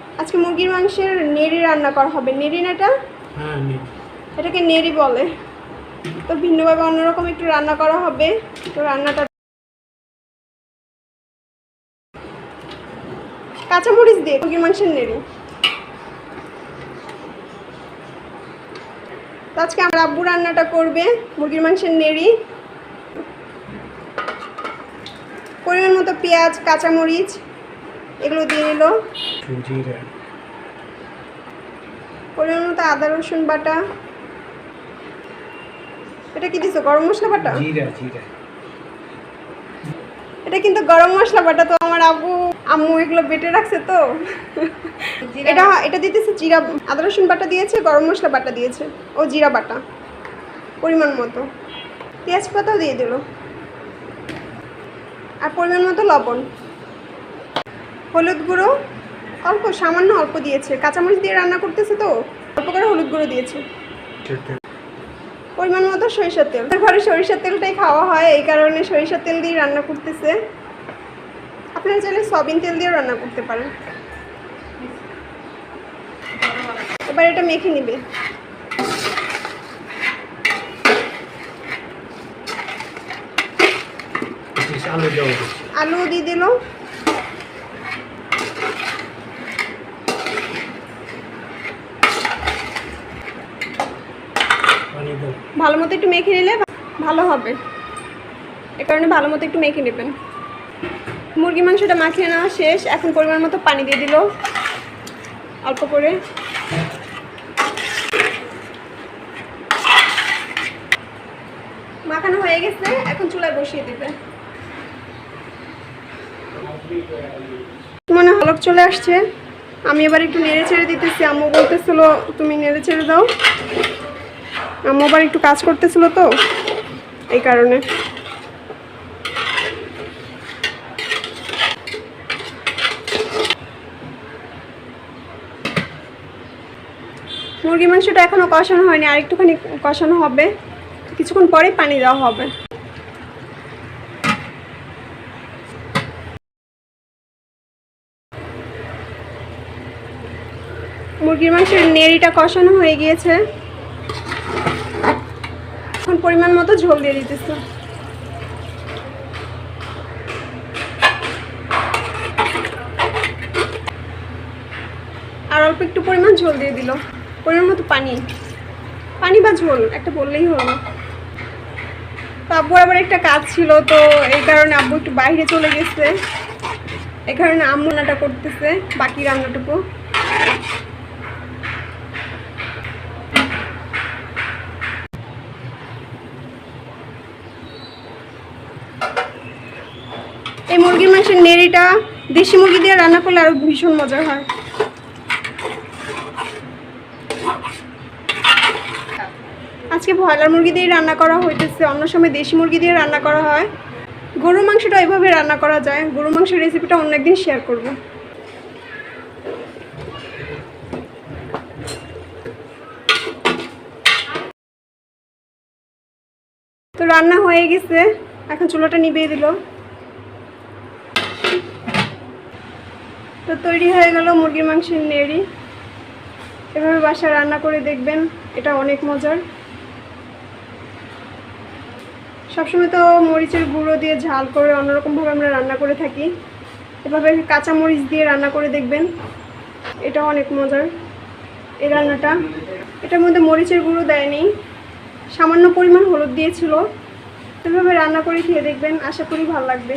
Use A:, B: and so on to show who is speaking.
A: আজকে মুরগির মাংসের নেড়ি রান্না করা হবে। নেড়ি না এটা?
B: হ্যাঁ
A: এটাকে নেড়ি বলে। তো ভিন্নভাবে অন্যরকম একটু রান্না করা হবে। তো রান্নাটা কাঁচামরিচ দিয়ে মুরগির মাংসের নেড়ি। তো আজকে আমার আব্বু রান্নাটা করবে মুরগির মাংসের নেড়ি। পরিমাণ মতো পেঁয়াজ কাঁচামরিচ এগুলো দিয়ে নিল পরিমাণ মতো আদা রসুন বাটা। এটা কি দিছো গরম মশলা বাটা? এটা কিন্তু গরম মশলা বাটা তো আমার আব্বু আম্মু এগুলো বেটে রাখছে তো। এটা এটা দিতেছে জিরা আদা রসুন বাটা দিয়েছে গরম মশলা বাটা দিয়েছে। ও জিরা বাটা পরিমাণ মতো। পেঁয়াজ পাতাও দিয়ে দিল। আর পরিমাণ মতো লবণ। হলুদ গুঁড়ো? অল্প সামান্য অল্প দিয়েছে। কাঁচামরিচ দিয়ে রান্না করতেছে তো? অল্প করে হলুদ গুঁড়ো দিয়েছে। পরিমাণ মতো সরিষার তেল। ঘরে সরিষার তেলটাই খাওয়া হয় এই কারণে সরিষার তেল দিয়ে রান্না করতেছে। আপনারা চাইলে সয়াবিন তেল দিয়েও রান্না করতে পারেন। এবার এটা মেখে নিবে।
B: আলু
A: দিয়ে দিল। ভালো মতো একটু মেখে নিলে ভালো হবে। এ কারণে ভালো মতো একটু মেখে নেবেন। মুরগি মাংসটা মাখিয়ে নেওয়া শেষ। এখন পরিমাণ মতো পানি দিয়ে দিল। অল্প করে। মাখানো হয়ে গেছে। এখন চুলায় বসিয়ে দিবে। মনে হলক চলে আসছে। আমি এবার একটু নেড়ে ছেড়ে দিতেছি। আম্মু বলতেছিল, তুমি নেড়ে ছেড়ে দাও। আম্মু আবার একটু কাজ করতেছিল তো, এই কারণে। মুরগি মাংসটা এখনও কষানো হয়নি, আর একটুখানি কষানো হবে। কিছুক্ষণ পরেই পানি দেওয়া হবে। মুরগির মাংসের নেড়িটা কষানো হয়ে গিয়েছে। এখন পরিমাণ মতো ঝোল দিয়ে দিতেছে। আর অল্প একটু পরিমাণ ঝোল দিয়ে দিল। পরিমাণ মতো পানি। পানি বা ঝোল, একটা বললেই হলো তো আব্বুর আবার একটা কাজ ছিল, তো এই কারণে আব্বু একটু বাইরে চলে গেছে। এই কারণে আম্মু রান্নাটা করতেছে, বাকি রান্নাটুকু। এই মুরগির মাংসের নেড়িটা দেশি মুরগি দিয়ে রান্না করলে আরও ভীষণ মজা হয়। আজকে ব্রয়লার মুরগি দিয়ে রান্না করা হইতেছে, অন্য সময় দেশি মুরগি দিয়ে রান্না করা হয়। গরুর মাংসটা এভাবে রান্না করা যায়, গরুর মাংসের রেসিপিটা অন্য একদিন শেয়ার করব। তো রান্না হয়ে গেছে, এখন চুলাটা নিভিয়ে দিল। তো তৈরি হয়ে গেল মুরগির মাংসের নেড়ি। এভাবে বাসায় রান্না করে দেখবেন, এটা অনেক মজার। সবসময় তো মরিচের গুঁড়ো দিয়ে ঝাল করে অন্যরকমভাবে আমরা রান্না করে থাকি। এভাবে কাঁচা মরিচ দিয়ে রান্না করে দেখবেন, এটা অনেক মজার, এই রান্নাটা। এটার মধ্যে মরিচের গুঁড়ো দেয়নি, সামান্য পরিমাণ হলুদ দিয়েছিল। এভাবে রান্না করে খেয়ে দেখবেন, আশা করি ভালো লাগবে।